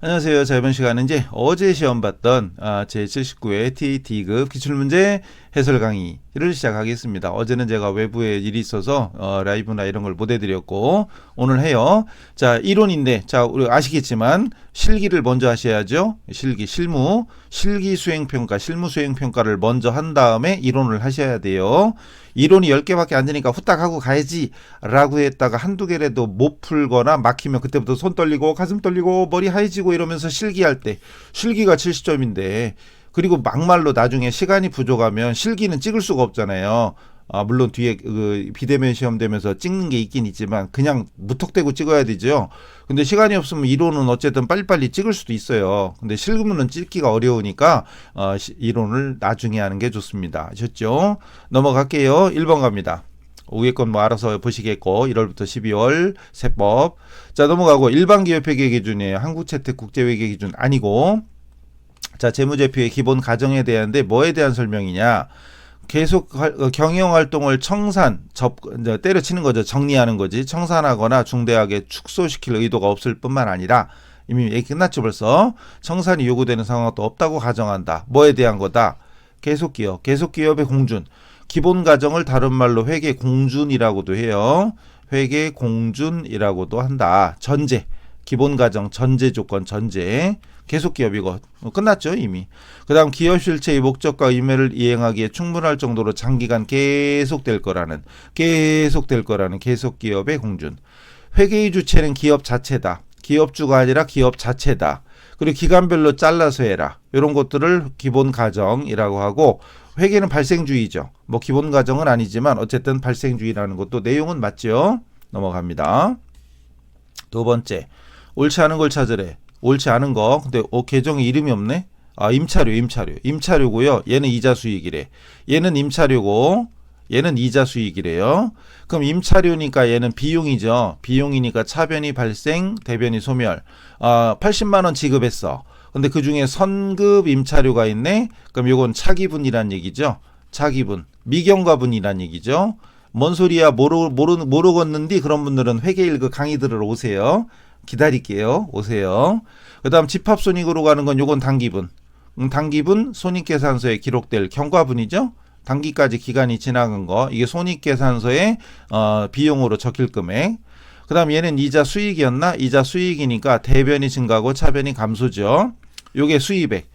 안녕하세요. 자, 이번 시간은 이제 어제 시험 봤던 아, 제79회 TAT급 기출문제 해설 강의를 시작하겠습니다. 어제는 제가 외부에 일이 있어서 어, 라이브나 이런 걸 못 해드렸고 오늘 해요. 자, 이론인데 자, 우리 아시겠지만 실기를 먼저 하셔야죠. 실기, 실무, 실기 수행 평가, 실무 수행 평가를 먼저 한 다음에 이론을 하셔야 돼요. 이론이 10개밖에 안 되니까 후딱 하고 가야지 라고 했다가 한두 개라도 못 풀거나 막히면 그때부터 손 떨리고 가슴 떨리고 머리 하얘지고 이러면서 실기할 때 실기가 70점인데 그리고 막말로 나중에 시간이 부족하면 실기는 찍을 수가 없잖아요. 아, 물론 뒤에 그 비대면 시험 되면서 찍는 게 있긴 있지만 그냥 무턱대고 찍어야 되죠. 근데 시간이 없으면 이론은 어쨌든 빨리빨리 찍을 수도 있어요. 근데 실무는 찍기가 어려우니까 어, 시- 이론을 나중에 하는 게 좋습니다. 아셨죠? 넘어갈게요. 1번 갑니다. 위에 건뭐 알아서 보시겠고 1월부터 12월 세법 자 넘어가고 일반 기업 회계 기준이에요 한국 채택 국제 회계 기준 아니고 자 재무제표의 기본 가정에 대한데 뭐에 대한 설명이냐 계속 할- 어, 경영 활동을 청산 접 때려치는 거죠. 정리하는 거지. 청산하거나 중대하게 축소시킬 의도가 없을 뿐만 아니라 이미 얘기 끝났죠 벌써. 청산이 요구되는 상황도 없다고 가정한다. 뭐에 대한 거다? 계속 기업 계속 기업의 공준. 기본 가정을 다른 말로 회계 공준이라고도 해요. 회계 공준이라고도 한다. 전제. 기본 가정 전제 조건 전제 계속 기업 이거 어, 끝났죠 이미. 그다음 기업 실체의 목적과 의미를 이행하기에 충분할 정도로 장기간 계속될 거라는 계속될 거라는 계속 기업의 공준. 회계의 주체는 기업 자체다. 기업주가 아니라 기업 자체다. 그리고 기간별로 잘라서 해라. 이런 것들을 기본 가정이라고 하고 회계는 발생주의죠. 뭐 기본 가정은 아니지만 어쨌든 발생주의라는 것도 내용은 맞죠? 넘어갑니다. 두 번째. 옳지 않은 걸 찾으래. 옳지 않은 거. 근데 어, 계정에 이름이 없네. 아 임차료, 임차료, 임차료고요. 얘는 이자 수익이래. 얘는 임차료고 얘는 이자 수익이래요. 그럼 임차료니까 얘는 비용이죠. 비용이니까 차변이 발생, 대변이 소멸. 아 80만 원 지급했어. 근데 그 중에 선급 임차료가 있네. 그럼 요건 차기분이란 얘기죠. 차기분, 미경과분이란 얘기죠. 뭔 소리야 모르 모르 모르겠는데 그런 분들은 회계 일그 강의 들으러 오세요. 기다릴게요. 오세요. 그 다음 집합 손익으로 가는 건 요건 단기분. 음, 단기분 손익계산서에 기록될 경과분이죠. 단기까지 기간이 지나간 거 이게 손익계산서에 어, 비용으로 적힐 금액. 그 다음 얘는 이자 수익이었나? 이자 수익이니까 대변이 증가하고 차변이 감소죠. 요게 수입액.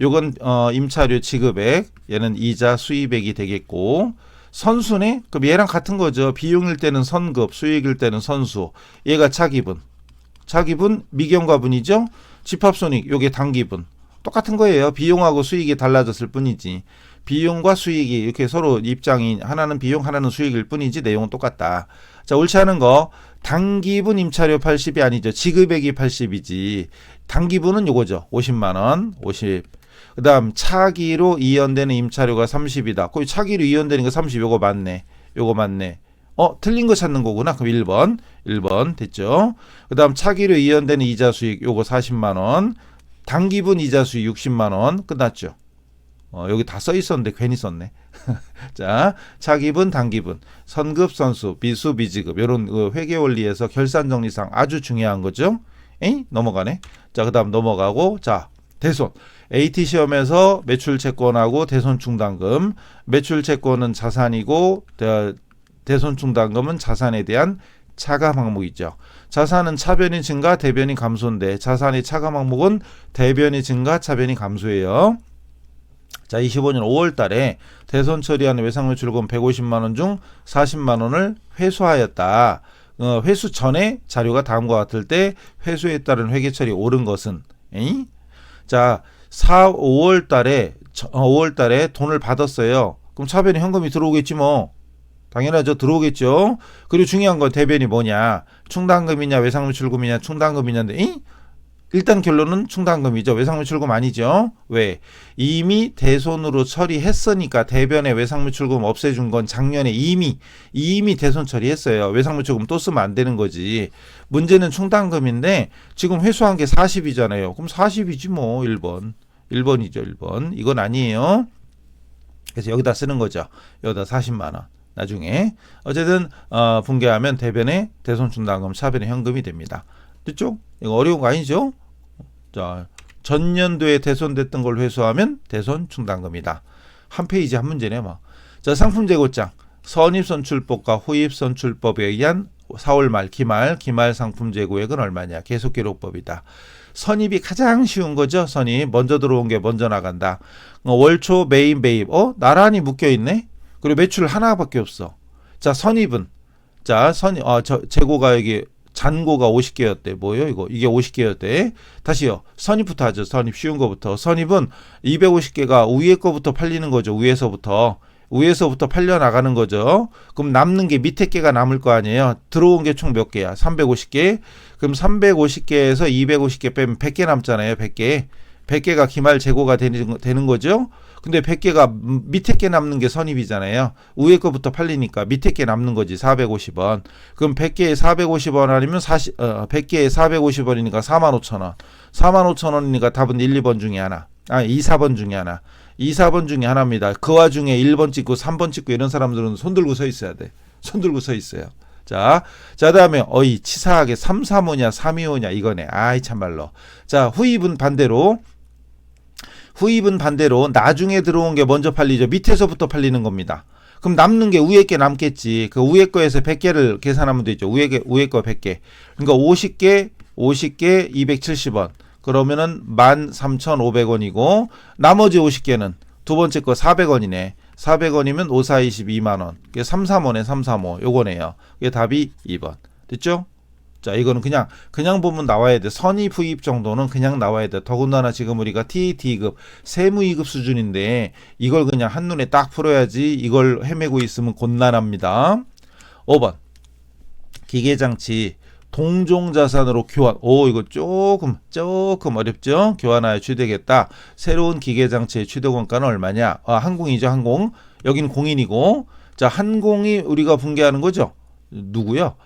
요건 어, 임차료 지급액. 얘는 이자 수입액이 되겠고 선수네? 그럼 얘랑 같은 거죠. 비용일 때는 선급, 수익일 때는 선수. 얘가 차기분. 차기분 미경과분이죠. 집합손익 요게 단기분. 똑같은 거예요. 비용하고 수익이 달라졌을 뿐이지. 비용과 수익이 이렇게 서로 입장이 하나는 비용 하나는 수익일 뿐이지 내용은 똑같다. 자 옳지 않은 거 단기분 임차료 80이 아니죠. 지급액이 80이지. 단기분은 요거죠. 50만 원, 50. 그다음 차기로 이연되는 임차료가 30이다. 거기 차기로 이연되는 거 30. 요거 맞네. 요거 맞네. 어, 틀린 거 찾는 거구나. 그럼 1번. 1번 됐죠. 그다음 차기로 이연되는 이자 수익 요거 40만 원. 단기분 이자 수익 60만 원. 끝났죠. 어, 여기 다 써 있었는데 괜히 썼네. 자, 차기분, 단기분, 선급, 선수, 비수, 비지급 이런 그 회계 원리에서 결산 정리상 아주 중요한 거죠. 에이? 넘어가네. 자, 그다음 넘어가고 자, 대손. AT 시험에서 매출 채권하고 대손 충당금, 매출 채권은 자산이고 대, 대손 충당금은 자산에 대한 차감 항목이죠. 자산은 차변이 증가, 대변이 감소인데 자산이 차감 항목은 대변이 증가, 차변이 감소예요. 자, 25년 5월 달에 대선 처리한 외상매출금 150만 원 중 40만 원을 회수하였다. 어, 회수 전에 자료가 다음과 같을 때 회수에 따른 회계처리 옳은 것은 에이? 자, 4, 5월 달에 5월 달에 돈을 받았어요. 그럼 차변에 현금이 들어오겠지 뭐. 당연하죠. 들어오겠죠. 그리고 중요한 건 대변이 뭐냐? 충당금이냐, 외상매출금이냐, 충당금이냐인데, 에이? 일단 결론은 충당금이죠. 외상매출금 아니죠. 왜? 이미 대손으로 처리했으니까 대변에 외상매출금 없애준 건 작년에 이미 이미 대손 처리했어요. 외상매출금 또 쓰면 안 되는 거지. 문제는 충당금인데 지금 회수한 게 40이잖아요. 그럼 40이지 뭐 1번. 1번이죠, 1번. 이건 아니에요. 그래서 여기다 쓰는 거죠. 여기다 40만 원. 나중에 어쨌든 어, 분개하면 대변에 대손 충 당금, 차변에 현금이 됩니다. 됐죠? 이거 어려운 거 아니죠? 자, 전년도에 대손됐던 걸 회수하면 대손 충당금이다. 한 페이지 한 문제네 뭐. 자, 상품 재고장. 선입선출법과 후입선출법에 의한 4월 말 기말 기말 상품 재고액은 얼마냐? 계속 기록법이다. 선입이 가장 쉬운 거죠. 선입 먼저 들어온 게 먼저 나간다. 어, 월초 매입 매입 어 나란히 묶여 있네. 그리고 매출 하나밖에 없어. 자 선입은 자 선입 어저 재고가 여기 잔고가 50개였대. 뭐요 이거? 이게 50개였대. 다시요. 선입부터 하죠. 선입 쉬운 거부터. 선입은 250개가 위에 거부터 팔리는 거죠. 위에서부터. 위에서부터 팔려 나가는 거죠. 그럼 남는 게 밑에 개가 남을 거 아니에요. 들어온 게 총 몇 개야? 350개. 그럼 350개에서 250개 빼면 100개 남잖아요. 100개. 100개가 기말 재고가 되는, 되는 거죠. 근데 100개가 밑에 게 남는 게 선입이잖아요. 위에 거부터 팔리니까 밑에 게 남는 거지. 450원. 그럼 100개에 450원 아니면 40, 어, 100개에 450원이니까 45,000원. 45,000원이니까 답은 1, 2번 중에 하나. 아, 2, 4번 중에 하나. 2, 4번 중에 하나입니다. 그 와중에 1번 찍고 3번 찍고 이런 사람들은 손 들고 서 있어야 돼. 손 들고 서 있어요. 자, 자 다음에 어이 치사하게 3, 3호냐 3, 2호냐 이거네. 아이 참말로. 자, 후입은 반대로 후입은 반대로 나중에 들어온 게 먼저 팔리죠. 밑에서부터 팔리는 겁니다. 그럼 남는 게 위에 게 남겠지. 그 위에 거에서 100개를 계산하면 되죠. 위에 게 위에 거 100개. 그러니까 50개, 50개 270원. 그러면은 13,500원이고 나머지 50개는 두 번째 거 400원이네. 400원이면 5, 4, 22만 원. 그게 3, 3원에 3, 3, 5. 요거네요. 이게 답이 2번. 됐죠? 자, 이거는 그냥 그냥 보면 나와야 돼. 선입 후입 정도는 그냥 나와야 돼. 더군다나 지금 우리가 TET급 세무 2급 수준인데 이걸 그냥 한눈에 딱 풀어야지 이걸 헤매고 있으면 곤란합니다. 5번. 기계 장치 동종 자산으로 교환. 오, 이거 조금 조금 어렵죠? 교환하여 취득했다. 새로운 기계 장치의 취득 원가는 얼마냐? 아, 항공이죠, 항공. 여기는 공인이고. 자, 항공이 우리가 붕괴하는 거죠. 누구요?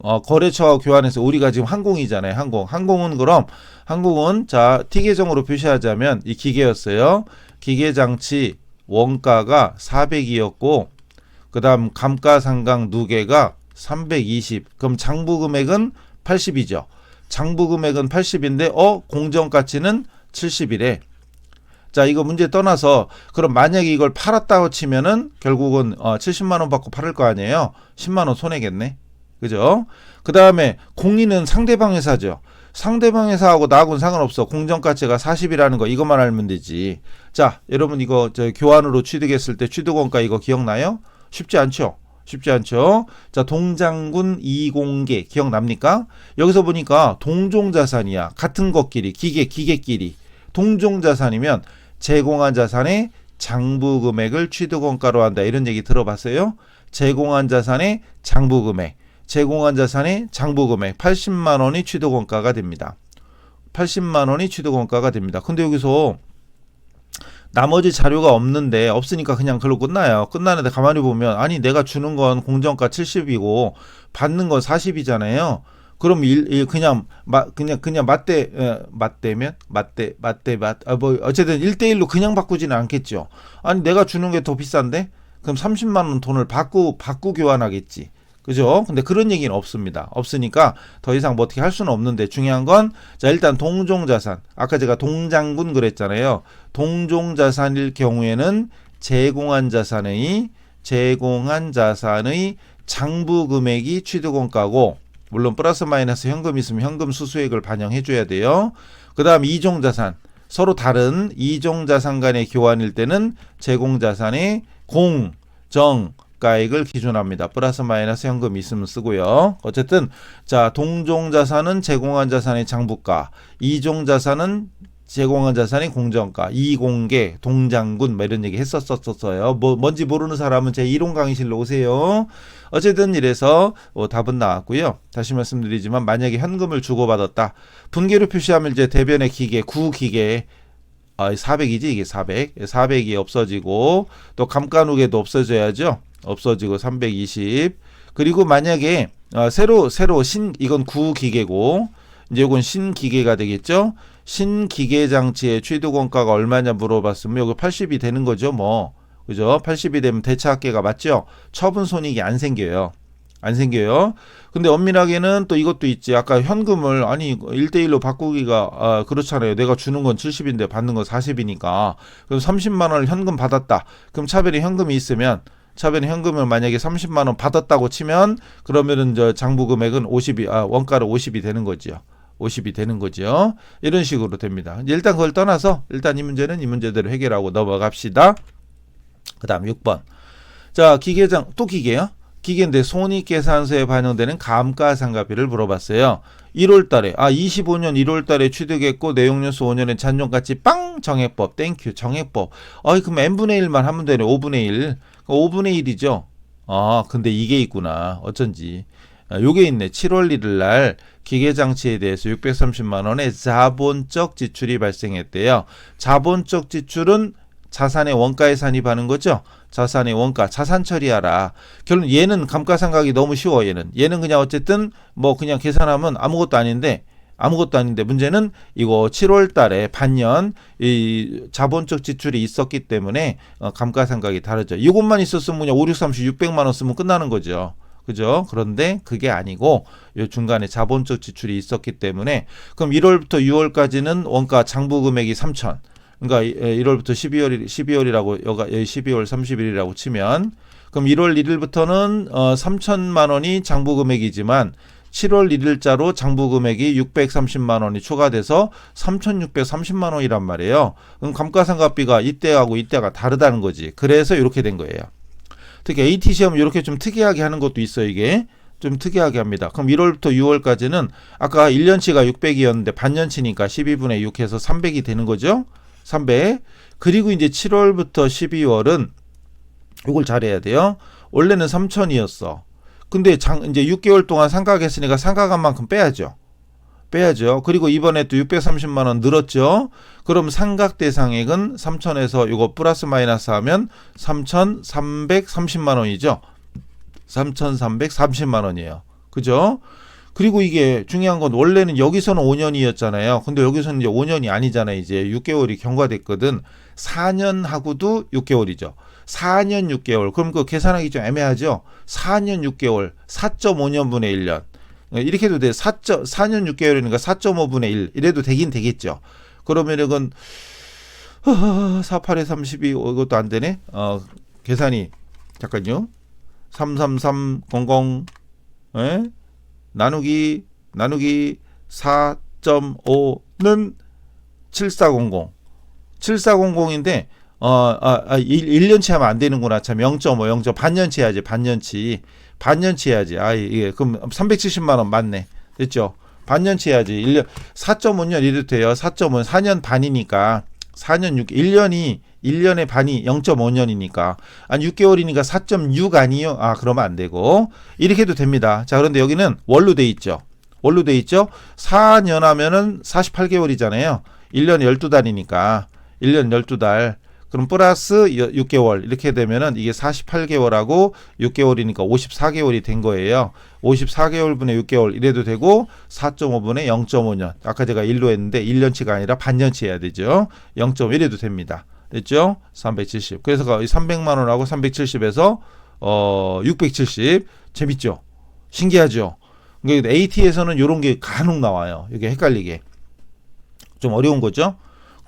어, 거래처와 교환해서 우리가 지금 항공이잖아요. 항공. 항공은 그럼 항공은 자, T 계정으로 표시하자면 이 기계였어요. 기계 장치 원가가 400이었고 그다음 감가상각 누계가 320. 그럼 장부 금액은 80이죠. 장부 금액은 80인데 어 공정 가치는 70이래. 자, 이거 문제 떠나서 그럼 만약에 이걸 팔았다고 치면은 결국은 어 70만 원 받고 팔을 거 아니에요. 10만 원 손해겠네. 그죠? 그 다음에 공인은 상대방 회사죠. 상대방 회사하고 나하고는 상관없어. 공정 가치가 40이라는 거 이것만 알면 되지. 자, 여러분 이거 저 교환으로 취득했을 때 취득원가 이거 기억나요? 쉽지 않죠? 쉽지 않죠. 자, 동장군 이공계 기억납니까? 여기서 보니까 동종자산이야. 같은 것끼리 기계 기계끼리 동종자산이면 제공한 자산의 장부 금액을 취득 원가로 한다. 이런 얘기 들어봤어요? 제공한 자산의 장부 금액, 제공한 자산의 장부 금액 80만 원이 취득 원가가 됩니다. 80만 원이 취득 원가가 됩니다. 근데 여기서 나머지 자료가 없는데 없으니까 그냥 그걸로 끝나요. 끝나는데 가만히 보면 아니 내가 주는 건 공정가 70이고 받는 건 40이잖아요. 그럼 일, 일 그냥 마, 그냥 그냥 맞대 어, 맞대면 맞대 맞대 맞뭐 어쨌든 1대 1로 그냥 바꾸지는 않겠죠. 아니 내가 주는 게 더 비싼데 그럼 30만 원 돈을 받고 받고 교환하겠지. 그죠? 근데 그런 얘기는 없습니다. 없으니까 더 이상 뭐 어떻게 할 수는 없는데 중요한 건 자, 일단 동종 자산. 아까 제가 동장군 그랬잖아요. 동종 자산일 경우에는 제공한 자산의 제공한 자산의 장부 금액이 취득원가고 물론 플러스 마이너스 현금 있으면 현금 수수액을 반영해 줘야 돼요. 그다음 이종 자산. 서로 다른 이종 자산 간의 교환일 때는 제공 자산의 공, 정, 가액을 기준합니다. 플러스 마이너스 현금 있으면 쓰고요. 어쨌든 자 동종 자산은 제공한 자산의 장부가, 이종 자산은 제공한 자산의 공정가, 이공계, 동장군 뭐 이런 얘기 했었었어요. 뭐 뭔지 모르는 사람은 제 이론 강의실로 오세요. 어쨌든 이래서 어, 답은 나왔고요. 다시 말씀드리지만 만약에 현금을 주고받았다. 분계로 표시하면 이제 대변의 기계, 구기계 아, 400이지 이게 400. 400이 없어지고 또 감가누계도 없어져야죠. 없어지고 320. 그리고 만약에 어, 새로 새로 신 이건 구기계고 이제 이건 신기계가 되겠죠. 신기계 장치의 취득 원가가 얼마냐 물어봤으면 여기 80이 되는 거죠, 뭐. 그죠? 80이 되면 대차학계가 맞죠? 처분 손익이 안 생겨요. 안 생겨요. 근데 엄밀하게는 또 이것도 있지. 아까 현금을 아니 1대1로 바꾸기가 아, 그렇잖아요. 내가 주는 건 70인데 받는 건 40이니까. 그럼 30만 원을 현금 받았다. 그럼 차별이 현금이 있으면 차변 현금을 만약에 30만 원 받았다고 치면 그러면은 저 장부 금액은 50이 아 원가로 50이 되는 거지요. 50이 되는 거죠. 이런 식으로 됩니다. 일단 그걸 떠나서 일단 이 문제는 이 문제대로 해결하고 넘어갑시다. 그다음 6번. 자, 기계장 또 기계요? 기계인데 손익계산서에 반영되는 감가상각비를 물어봤어요. 1월 달에 아 25년 1월 달에 취득했고 내용연수 5년의 잔존가치 빵 정액법 땡큐 정액법. 어이 그럼 n분의 1만 하면 되네. 5분의 1. 5분의 1이죠. 아, 근데 이게 있구나. 어쩐지. 아, 요게 있네. 7월 1일 날 기계장치에 대해서 630만 원의 자본적 지출이 발생했대요. 자본적 지출은 자산의 원가에 산입하는 거죠. 자산의 원가, 자산 처리하라. 결론 얘는 감가상각이 너무 쉬워. 얘는 얘는 그냥 어쨌든 뭐 그냥 계산하면 아무것도 아닌데 아무것도 아닌데 문제는 이거 7월 달에 반년 이 자본적 지출이 있었기 때문에 어, 감가상각이 다르죠. 이것만 있었으면 그냥 5, 6, 30, 600만 원 쓰면 끝나는 거죠. 그죠? 그런데 그게 아니고 요 중간에 자본적 지출이 있었기 때문에 그럼 1월부터 6월까지는 원가 장부 금액이 3천. 그러니까 1월부터 12월 12월이라고 여가 12월 30일이라고 치면 그럼 1월 1일부터는 어 3천만 원이 장부 금액이지만 7월 1일자로 장부 금액이 630만 원이 추가돼서 3,630만 원이란 말이에요. 그럼 감가상각비가 이때하고 이때가 다르다는 거지. 그래서 이렇게 된 거예요. 특히 AT 시험 이렇게 좀 특이하게 하는 것도 있어 이게. 좀 특이하게 합니다. 그럼 1월부터 6월까지는 아까 1년치가 600이었는데 반년치니까 12분의 6 해서 300이 되는 거죠. 300. 그리고 이제 7월부터 12월은 이걸 잘해야 돼요. 원래는 3천이었어. 근데 장, 이제 6개월 동안 상각했으니까 상각한 만큼 빼야죠. 빼야죠. 그리고 이번에 또 630만 원 늘었죠. 그럼 상각 대상액은 3천에서 이거 플러스 마이너스 하면 3,330만 원이죠. 3,330만 원이에요. 그죠? 그리고 이게 중요한 건 원래는 여기서는 5년이었잖아요. 근데 여기서는 이제 5년이 아니잖아요. 이제 6개월이 경과됐거든. 4년하고도 6개월이죠. 4년 6개월. 그럼 그 계산하기 좀 애매하죠. 4년 6개월, 4.5년분의 1년. 이렇게 해도 돼. 4. 4년 6개월이니까 4.5분의 1. 이래도 되긴 되겠죠. 그러면 이건 48에 32 이것도 안 되네. 어, 계산이 잠깐요. 33300 에? 나누기 나누기 4.5는 7400. 7400인데 어, 아, 아 1, 년치 하면 안 되는구나. 참 0.5, 0. 반년치 해야지. 반년치. 반년치 해야지. 아, 이게 그럼 370만 원 맞네. 됐죠? 반년치 해야지. 1년 4.5년 이래도 돼요. 4.5 4년 반이니까 4년 6 1년이 1년의 반이 0.5년이니까 아니 6개월이니까 4.6 아니요? 아, 그러면 안 되고. 이렇게 해도 됩니다. 자, 그런데 여기는 월로 돼 있죠. 월로 돼 있죠. 4년 하면은 48개월이잖아요. 1년 12달이니까 1년 12달. 그럼 플러스 6개월 이렇게 되면은 이게 48개월하고 6개월이니까 54개월이 된 거예요. 54개월분의 6개월 이래도 되고 4.5분의 0.5년. 아까 제가 1로 했는데 1년치가 아니라 반년치 해야 되죠. 0.5 이래도 됩니다. 됐죠? 370. 그래서 300만 원하고 370에서 어 670. 재밌죠? 신기하죠? 그러니까 AT에서는 이런 게 간혹 나와요. 이게 헷갈리게. 좀 어려운 거죠?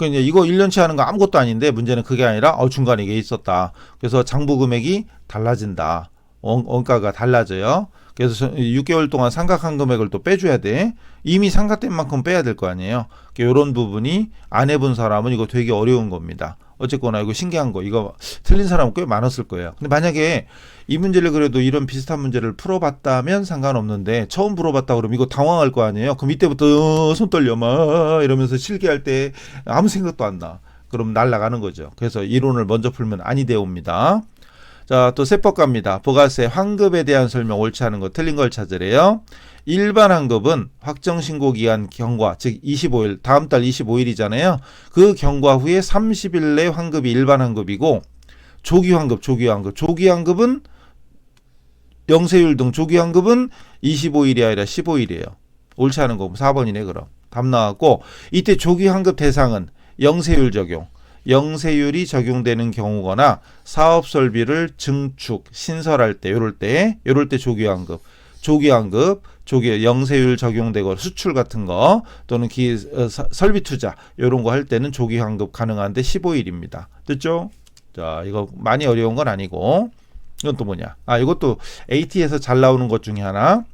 그러니까 이제 이거 1년치 하는 거 아무것도 아닌데 문제는 그게 아니라 어 중간에 이게 있었다. 그래서 장부 금액이 달라진다. 원, 원가가 달라져요. 그래서 6개월 동안 상각한 금액을 또 빼줘야 돼. 이미 상각된 만큼 빼야 될 거 아니에요. 이런 그러니까 부분이 안 해본 사람은 이거 되게 어려운 겁니다. 어쨌거나 이거 신기한 거 이거 틀린 사람은 꽤 많았을 거예요. 근데 만약에 이 문제를 그래도 이런 비슷한 문제를 풀어봤다면 상관없는데 처음 풀어봤다 그러면 이거 당황할 거 아니에요. 그럼 이때부터 어, 손 떨려 막 이러면서 실기할 때 아무 생각도 안 나. 그럼 날라가는 거죠. 그래서 이론을 먼저 풀면 아니 되옵니다. 자, 또 세법 갑니다. 부가세 환급에 대한 설명 옳지 않은 거 틀린 걸 찾으래요. 일반 환급은 확정 신고 기한 경과 즉 25일 다음 달 25일이잖아요. 그 경과 후에 30일 내 환급이 일반 환급이고 조기 환급 조기 환급 조기 환급은 영세율 등 조기 환급은 25일이 아니라 15일이에요. 옳지 않은 거 4번이네 그럼. 답 나왔고 이때 조기 환급 대상은 영세율 적용. 영세율이 적용되는 경우거나 사업 설비를 증축, 신설할 때 요럴 때 요럴 때 조기환급. 조기환급, 조기 영세율 적용되고 수출 같은 거 또는 기 어, 사- 설비 투자 요런 거 할 때는 조기환급 가능한데 15일입니다. 됐죠? 자, 이거 많이 어려운 건 아니고 이건 또 뭐냐? 아, 이것도 AT에서 잘 나오는 것 중에 하나.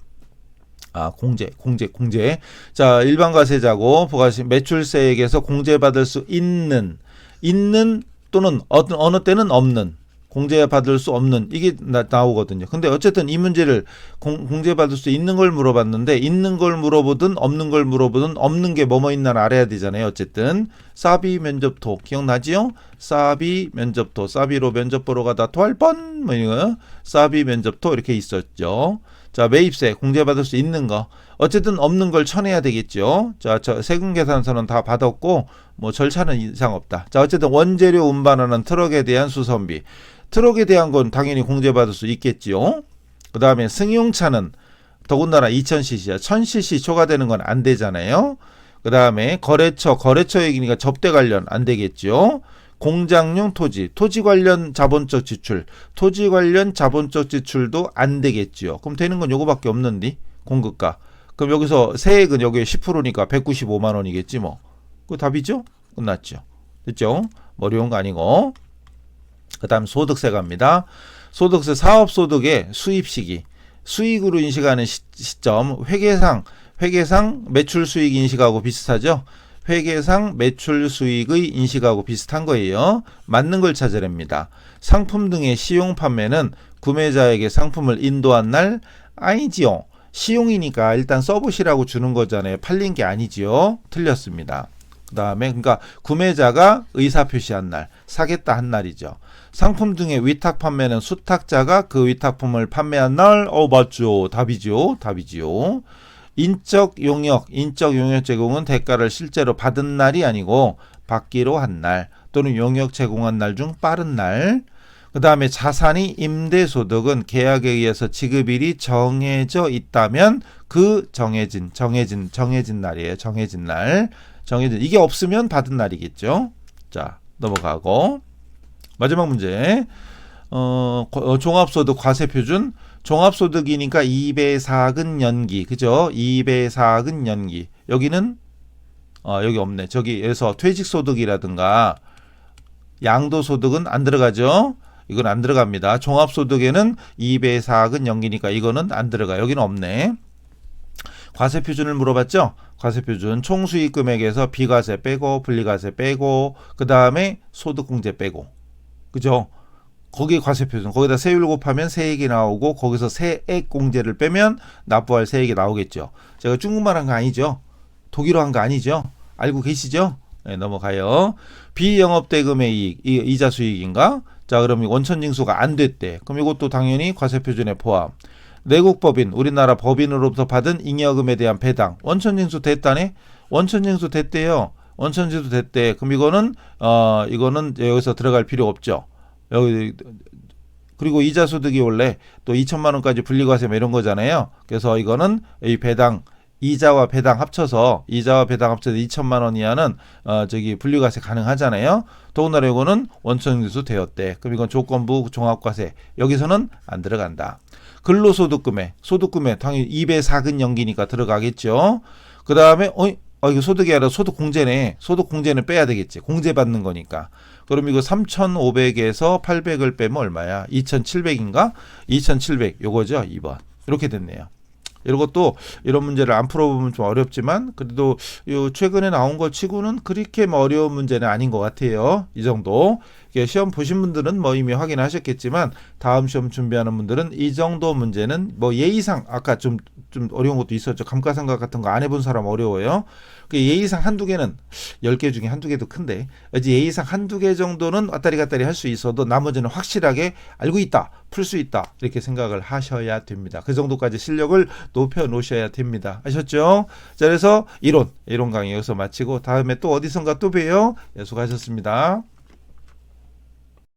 아, 공제, 공제, 공제. 자, 일반 과세자고 부가세 매출세액에서 공제받을 수 있는 있는 또는 어떤 어느 때는 없는 공제받을 수 없는 이게 나, 나오거든요. 근데 어쨌든 이 문제를 공, 공제받을 수 있는 걸 물어봤는데 있는 걸 물어보든 없는 걸 물어보든 없는 게 뭐뭐 있나를 알아야 되잖아요. 어쨌든 사비 면접토 기억나지요? 사비 면접토 사비로 면접 보러 가다 토할 뻔뭐 이거 사비 면접토 이렇게 있었죠. 자 매입세 공제받을 수 있는 거 어쨌든 없는 걸 쳐내야 되겠죠. 자, 저 세금 계산서는 다 받았고 뭐 절차는 이상 없다. 자 어쨌든 원재료 운반하는 트럭에 대한 수선비 트럭에 대한 건 당연히 공제받을 수 있겠지요. 그 다음에 승용차는 더군다나 2000cc야. 1000cc 초과되는 건 안 되잖아요. 그 다음에 거래처, 거래처 얘기니까 접대 관련 안 되겠죠. 공장용 토지, 토지 관련 자본적 지출, 토지 관련 자본적 지출도 안 되겠지요. 그럼 되는 건 요거밖에 없는데 공급가. 그럼 여기서 세액은 여기에 10%니까 195만 원이겠지 뭐. 그 답이죠? 끝났죠. 됐죠? 뭐 어려운 거 아니고. 그 다음 소득세 갑니다. 소득세 사업소득의 수입 시기 수익으로 인식하는 시, 시점 회계상 회계상 매출 수익 인식하고 비슷하죠. 회계상 매출 수익의 인식하고 비슷한 거예요. 맞는 걸 찾으랍니다. 상품 등의 시용 판매는 구매자에게 상품을 인도한 날 아니지요. 시용이니까 일단 써보시라고 주는 거잖아요. 팔린 게 아니지요. 틀렸습니다. 그 다음에 그러니까 구매자가 의사 표시한 날 사겠다 한 날이죠. 상품 등의 위탁 판매는 수탁자가 그 위탁품을 판매한 날, 어 맞죠, 답이죠, 답이지요. 인적 용역, 인적 용역 제공은 대가를 실제로 받은 날이 아니고 받기로 한 날 또는 용역 제공한 날 중 빠른 날. 그 다음에 자산이 임대소득은 계약에 의해서 지급일이 정해져 있다면 그 정해진, 정해진, 정해진 날이에요. 정해진 날. 정해진, 이게 없으면 받은 날이겠죠. 자, 넘어가고. 마지막 문제. 어, 거- 어, 종합소득 과세표준. 종합소득이니까 2배 4근 연기. 그죠? 2배 4근 연기. 여기는, 어, 여기 없네. 저기 에서 퇴직소득이라든가 양도소득은 안 들어가죠? 이건 안 들어갑니다. 종합소득에는 2배 4근 연기니까 이거는 안 들어가. 여기는 없네. 과세 표준을 물어봤죠? 과세 표준 총수익 금액에서 비과세 빼고 분리과세 빼고 그 다음에 소득공제 빼고 그죠? 거기 과세 표준 거기다 세율 곱하면 세액이 나오고 거기서 세액 공제를 빼면 납부할 세액이 나오겠죠. 제가 중국말 한 거 아니죠? 독일어 한 거 아니죠? 알고 계시죠? 네, 넘어가요. 비영업대금의 이익, 이, 이자 수익인가? 자, 그럼 이 원천징수가 안 됐대. 그럼 이것도 당연히 과세 표준에 포함. 내국법인, 우리나라 법인으로부터 받은 잉여금에 대한 배당. 원천징수 됐다네? 원천징수 됐대요. 원천징수 됐대. 그럼 이거는, 어, 이거는 여기서 들어갈 필요 없죠. 여기, 그리고 이자 소득이 원래 또 2천만 원까지 분리과세 뭐 이런 거잖아요. 그래서 이거는 이 배당, 이자와 배당 합쳐서 이자와 배당 합쳐서 2천만 원 이하는 어 저기 분리과세 가능하잖아요. 더군다나 이거는 원천징수 되었대. 그럼 이건 조건부 종합과세 여기서는 안 들어간다. 근로소득금에 소득금에 당연히 2배 4근 연기니까 들어가겠죠. 그 다음에 어, 어 이거 소득이 아니라 소득공제네. 소득공제는 빼야 되겠지. 공제받는 거니까. 그럼 이거 3,500에서 800을 빼면 얼마야? 2,700인가? 2,700 요거죠. 2번. 이렇게 됐네요. 이런 것도 이런 문제를 안 풀어보면 좀 어렵지만 그래도 요 최근에 나온 것 치고는 그렇게 뭐 어려운 문제는 아닌 것 같아요. 이 정도. 시험 보신 분들은 뭐 이미 확인하셨겠지만 다음 시험 준비하는 분들은 이 정도 문제는 뭐 예의상 아까 좀 좀 어려운 것도 있었죠. 감가상각 같은 거 안 해본 사람 어려워요. 그 예의상 한두 개는 10개 중에 한두 개도 큰데 이제 예의상 한두 개 정도는 왔다리 갔다리 할 수 있어도 나머지는 확실하게 알고 있다. 풀 수 있다. 이렇게 생각을 하셔야 됩니다. 그 정도까지 실력을 높여 놓으셔야 됩니다. 아셨죠? 자, 그래서 이론, 이론 강의 여기서 마치고 다음에 또 어디선가 또 봬요. 예, 수고하셨습니다.